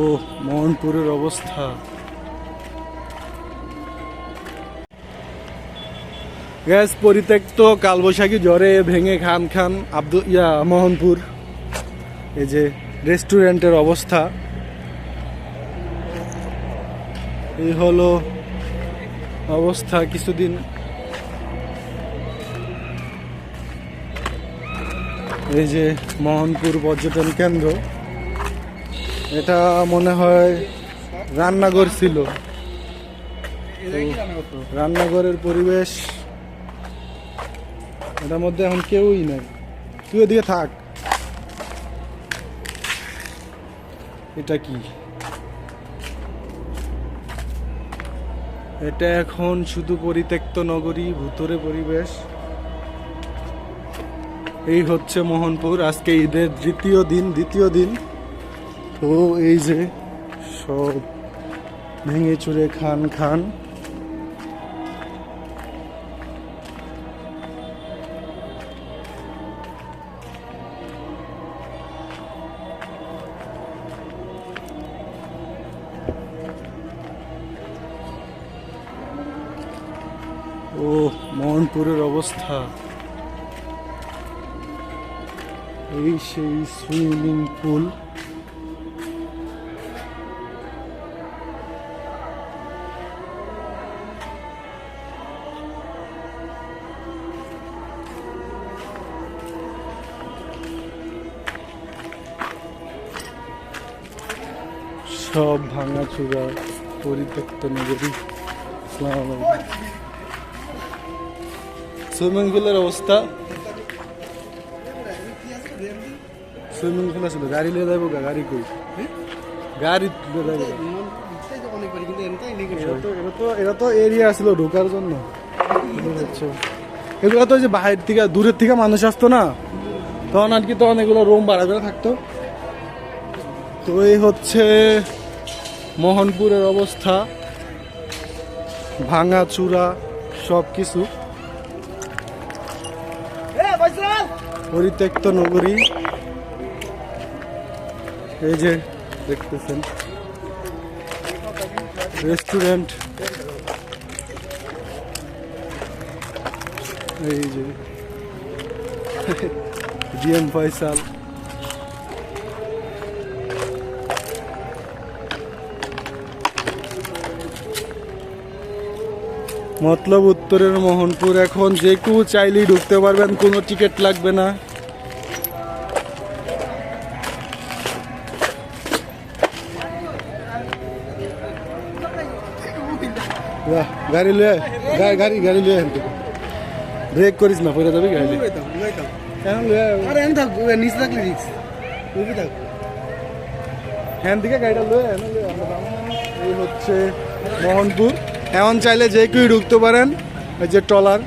ও মোহনপুরের অবস্থা। গ্যাস পরিত্যক্ত, কালবৈশাখী জ্বরে ভেঙে খান খান আব্দুল, ইয়া, মোহনপুর। এই যে রেস্টুরেন্টের অবস্থা। এই হলো অবস্থা কিছুদিন। এই যে মোহনপুর পর্যটন কেন্দ্র। এটা মনে হয় রান্নাঘর ছিল। রান্নাঘরের পরিবেশ, এটার মধ্যে এখন কেউই নাই। তুই ওদিকে থাক। এটা কি? এটা এখন শুধু পরিত্যক্ত নগরী, ভুতরে পরিবেশ। এই হচ্ছে মোহনপুর। আজকে ঈদের দ্বিতীয় দিন দ্বিতীয় দিন। তো এই যে সব ভেঙে চুরে খান খান। ও, মোহনপুরের অবস্থা। এই সেই সুইমিং পুল। সব ভাঙা ভাঙাচুরা পরিত্যক্ত নগরী সুইমিং পুলের অবস্থা? সুইমিং পুল আছে গাড়ি লিয়ে যাব গাড়ি কই? গাড়ি লিয়ে যাব। এটা তো এটা তো এরিয়া ছিল ঢোকার জন্য। এগুলো তো ওই যে বাইরের থেকে দূরের থেকে মানুষ আসতো না? তখন আর কি তখন এগুলো রুম ভাড়া করে থাকতো। তো এই হচ্ছে মোহনপুরের অবস্থা ভাঙা চূড়া সব কিছু পরিত্যক্ত নগরী। এই যে দেখতেছেন। রেস্টুরেন্ট। এই যে। ডিএম ফয়সাল। মতলব উত্তরের মোহনপুর এখন যে কেউ চাইলেই ঢুকতে পারবেন কোনো টিকিট লাগবে না গাড়ি লয়ে গা- গাড়ি গাড়ি লয়ে আনতে ব্রেক করিস না যাবি গাড়ি লয়ে। কেন লয়ে আয়? আরে এনে থাক নিচে থাকলে রিক্স উঠে থাক হ্যান দিকে গাড়িটা লয়ে লয়ে। এই হচ্ছে মোহনপুর এমন চাইলে যে কেউ ঢুকতে পারেন, এই যে ট্রলার।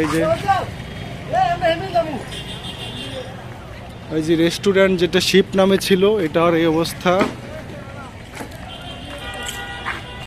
এই যে ওই যে রেস্টুরেন্ট যেটা শিপ নামে ছিল, এটার এই অবস্থা।